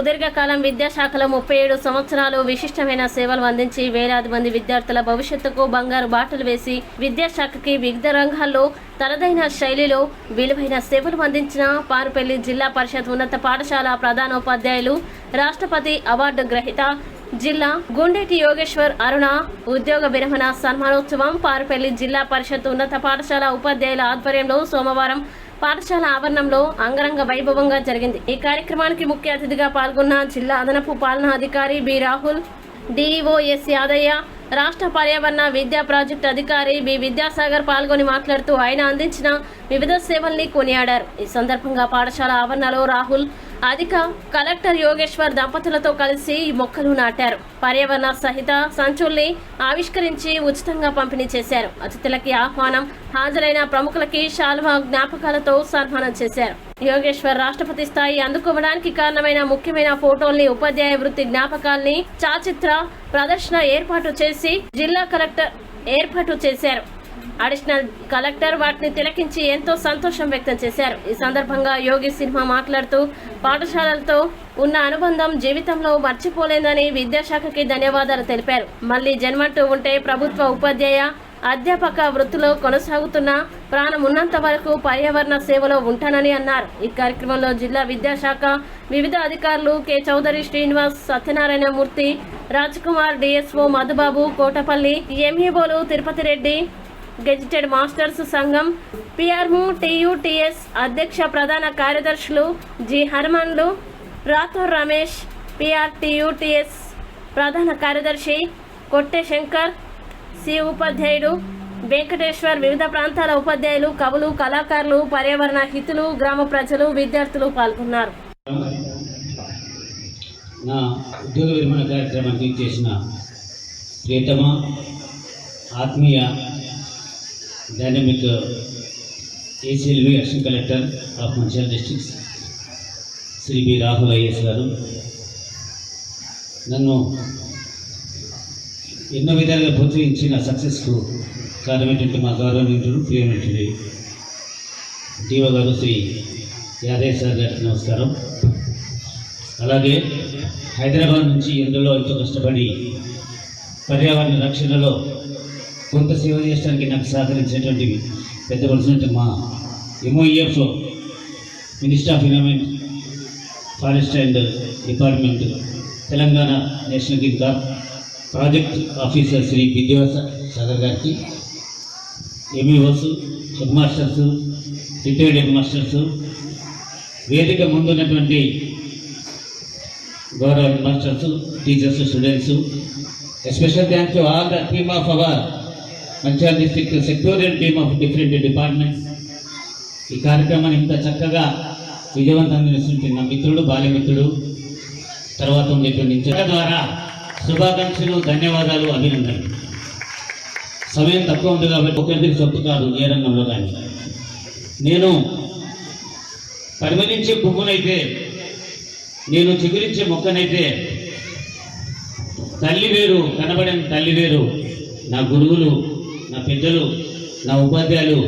సుదీర్ఘకాలం విద్యాశాఖలో ముప్పై ఏడు సంవత్సరాలు విశిష్టమైన సేవలు అందించి వేలాది మంది విద్యార్థుల భవిష్యత్తుకు బంగారు బాటలు వేసి విద్యాశాఖకి వివిధ రంగాల్లో తనదైన శైలిలో విలువైన సేవలు అందించిన పారుపల్లి జిల్లా పరిషత్ ఉన్నత పాఠశాల ప్రధానోపాధ్యాయులు రాష్ట్రపతి అవార్డు గ్రహీత జిల్లా గుండెటి యోగేశ్వర్ అరుణ ఉద్యోగ విరమణ సన్మానోత్సవం పారుపల్లి జిల్లా పరిషత్ ఉన్నత పాఠశాల ఉపాధ్యాయుల ఆధ్వర్యంలో సోమవారం పాఠశాల ఆవరణంలో అంగరంగ వైభవంగా జరిగింది. ఈ కార్యక్రమానికి ముఖ్య అతిథిగా పాల్గొన్న జిల్లా అదనపు పాలనా అధికారి B Rahul DEO S Yadaiah రాష్ట్ర పర్యావరణ విద్యా ప్రాజెక్టు అధికారి బి విద్యాసాగర్ పాల్గొని మాట్లాడుతూ ఆయన అందించిన వివిధ సేవల్ని కొనియాడారు. ఈ సందర్భంగా పాఠశాల ఆవరణలో రాహుల్ అధిక కలెక్టర్ యోగేశ్వర్ దంపతులతో కలిసి ఈ మొక్కలు నాటారు. పర్యావరణ సహిత సంచుల్ని ఆవిష్కరించి ఉచితంగా పంపిణీ చేశారు. అతిథులకి ఆహ్వానం హాజరైన ప్రముఖులకి శాల్వా జ్ఞాపకాలతో సన్మానం చేశారు. యోగేశ్వర్ రాష్ట్రపతి స్థాయి అందుకోవడానికి కారణమైన ముఖ్యమైన ఫోటోల్ని ఉపాధ్యాయ వృత్తి జ్ఞాపకాల్ని చాచిత్ర ప్రదర్శన ఏర్పాటు చేసి జిల్లా కలెక్టర్ ఏర్పాటు చేశారు. అడిషనల్ కలెక్టర్ వాటిని తిలకించి ఎంతో సంతోషం వ్యక్తం చేశారు. ఈ సందర్భంగా యోగి సిన్హా మాట్లాడుతూ పాఠశాలలతో ఉన్న అనుబంధం జీవితంలో మర్చిపోలేదని విద్యాశాఖకి ధన్యవాదాలు తెలిపారు. మళ్ళీ జన్మంటూ ఉంటే ప్రభుత్వ ఉపాధ్యాయ అధ్యాపక వృత్తిలో కొనసాగుతున్న ప్రాణం ఉన్నంత వరకు పర్యావరణ సేవలో ఉంటానని అన్నారు. ఈ కార్యక్రమంలో జిల్లా విద్యాశాఖ వివిధ అధికారులు కె. చౌదరి శ్రీనివాస్ సత్యనారాయణమూర్తి రాజ్కుమార్ డిఎస్ఓ మధుబాబు కోటపల్లి ఎంఈఓలు తిరుపతి రెడ్డి గెజిటెడ్ మాస్టర్స్ సంఘం పిఆర్ము టీయూటీఎస్ అధ్యక్ష ప్రధాన కార్యదర్శులు జి హర్మన్లు రాథూర్ రమేష్ పిఆర్టీయూటీఎస్ ప్రధాన కార్యదర్శి కొట్టె శంకర్ సి ఉపాధ్యాయుడు వెంకటేశ్వర్ వివిధ ప్రాంతాల ఉపాధ్యాయులు కవులు కళాకారులు పర్యావరణ హితులు గ్రామ ప్రజలు విద్యార్థులు పాల్గొన్నారు. నా ఉద్యోగ విరమణ కార్యక్రమానికి చేసిన ప్రియతమ ఆత్మీయ dynamic ఏసీఎల్వి assistant collector of Mancherial districts Shri B Rahul IAS గారు. నన్ను ఎన్నో విధాలుగా ప్రోత్సహించిన సక్సెస్కు కారణమైనటువంటి మా గౌరవనీయుడు ప్రియమైనటువంటి డిఓ గారు శ్రీ యాదయ్య సార్ గారికి నమస్కారం. అలాగే హైదరాబాద్ నుంచి ఎందులో ఎంతో కష్టపడి పర్యావరణ రక్షణలో కొంత సేవ చేయడానికి నాకు సహకరించినటువంటి పెద్ద మనుషులంటే మా MOEF minister of environment forest and department Telangana national green corps project officer Shri Vidyavasa Sagar గారికి MEOs head masters retired head masters వేదిక ముందున్నటువంటి గౌరవ masters teachers students special thanks to all the team of our Mancherial district sectoral team of different departments ఈ కార్యక్రమాన్ని ఇంత చక్కగా విజయవంతం నిర్వహించిన నా మిత్రుడు బాల్యమిత్రుడు తర్వాత ఉండేటువంటి ద్వారా శుభాకాంక్షలు ధన్యవాదాలు అభినందనలు. సమయం తక్కువ ఉంది కాబట్టి ఒకరికి చెప్పు కాదు ఏ రంగంలో కానీ. నేను పరిమళించే పువ్వునైతే నేను చిగురించే మొక్కనైతే తల్లి వేరు కనబడిన తల్లి వేరు నా గురువులు నా పెద్దలు నా ఉపాధ్యాయులు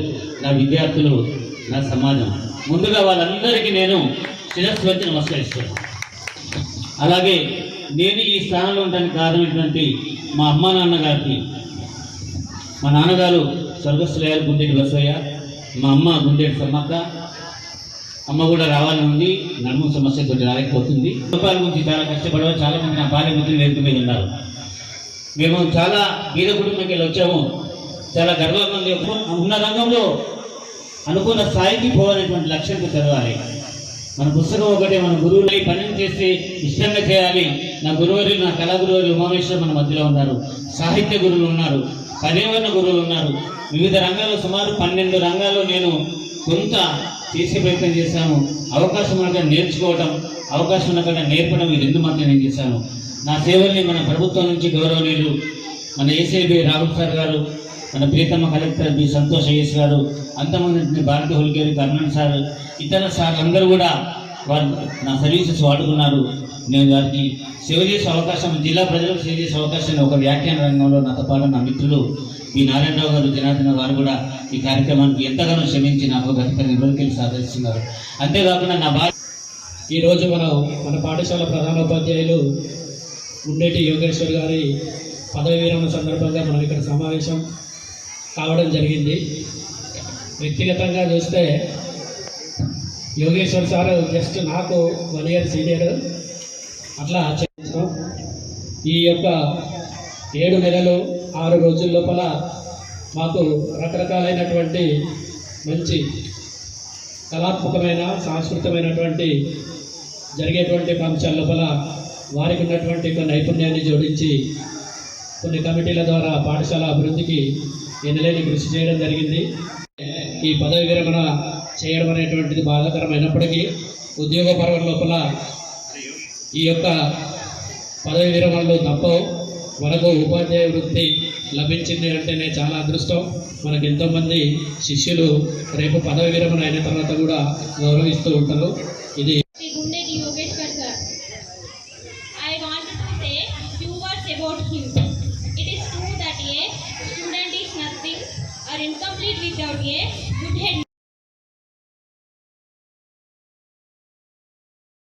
నా విద్యార్థులు నా సమాజం. ముందుగా వాళ్ళందరికీ నేను శిరస్సు వచ్చి నమస్కరిస్తున్నాను అలాగే నేను ఈ స్థానంలో ఉండడానికి కారణం ఏంటంటే మా అమ్మా నాన్నగారికి. మా నాన్నగారు స్వర్గస్థులయ్యారు గుండెటి బసయ్య మా అమ్మ గుండెటి సమ్మక్క. అమ్మ కూడా రావాలని ఉంది నడుము సమస్యతో రాలేకపోతుంది. రూపాయల గురించి చాలా కష్టపడేవారు చాలా మంది నా భార్య మిత్రులు వేదిక మీద ఉన్నారు. మేము చాలా బీద కుటుంబంకి వెళ్ళి వచ్చాము. చాలా గర్వంగా ఉన్న రంగంలో అనుకున్న స్థాయికి పోవాలనేటువంటి లక్ష్యంతో చదవాలి మన పుస్తకం ఒకటే మన గురువులై పనిని చేసి ఇష్టంగా చేయాలి. నా గురువులు నా కళా గురువులు ఉమామేశ్వర మన మధ్యలో ఉన్నారు. సాహిత్య గురువులు ఉన్నారు. పర్యావరణ గురువులు ఉన్నారు. వివిధ రంగాల్లో సుమారు పన్నెండు రంగాల్లో నేను కొంత చేసే ప్రయత్నం చేశాను. అవకాశం ఉండగా నేర్చుకోవటం అవకాశం ఉండగా నేర్పడం ఇది రెండు మాత్రం నేను చేశాను. నా సేవల్ని మన ప్రభుత్వం నుంచి గౌరవనీయులు మన ఏసీబీ రాహుల్ సార్ గారు మన ప్రీతమ్మ కలెక్టర్ బి సంతోష్ అయ్యస్ గారు అంతమంది భారతి హోల్గేరి కర్ణన్ సార్ ఇతర సార్ అందరూ కూడా వారు నా సర్వీసెస్ వాడుకున్నారు. నేను వారికి సేవ చేసే అవకాశం జిల్లా ప్రజలకు సేవ చేసే అవకాశాన్ని ఒక వ్యాఖ్యాన రంగంలో నాతో పాటు నా మిత్రులు ఈ నారాయణరావు గారు జనార్దన గారు కూడా ఈ కార్యక్రమానికి ఎంతగానో శ్రమించి నాకు గత పది రోజులకి సాధిస్తున్నారు. అంతేకాకుండా నా భార్య ఈరోజు మనం మన పాఠశాల ప్రధానోపాధ్యాయులు ఉండేటి యోగేశ్వర్ గారి పదవి విరమణ సందర్భంగా మనం ఇక్కడ సమావేశం కావడం జరిగింది. వ్యక్తిగతంగా చూస్తే యోగేశ్వర్ సార్ జస్ట్ నాకు వన్ ఇయర్ సీనియర్. అట్లా చేస్తాం. ఈ యొక్క ఏడు నెలలు ఆరు రోజుల లోపల మాకు రకరకాలైనటువంటి మంచి కళాత్మకమైన సాంస్కృతికమైనటువంటి జరిగేటువంటి అంశాల లోపల వారికి ఉన్నటువంటి కొన్ని నైపుణ్యాన్ని జోడించి కొన్ని కమిటీల ద్వారా పాఠశాల అభివృద్ధికి ఎన్నలేని కృషి చేయడం జరిగింది. ఈ పదవి విరమణ చేయడం అనేటువంటిది బాధాకరమైనప్పటికీ ఉద్యోగ పర్వం లోపల ఈ యొక్క పదవి విరమణలు తప్పవు. మనకు ఉపాధ్యాయ వృత్తి లభించింది అంటేనే చాలా అదృష్టం. మనకు ఎంతోమంది శిష్యులు రేపు పదవి విరమణ అయిన తర్వాత కూడా గౌరవిస్తూ ఉంటారు. ఇది I wanted to say few words about him. Incomplete without a good head.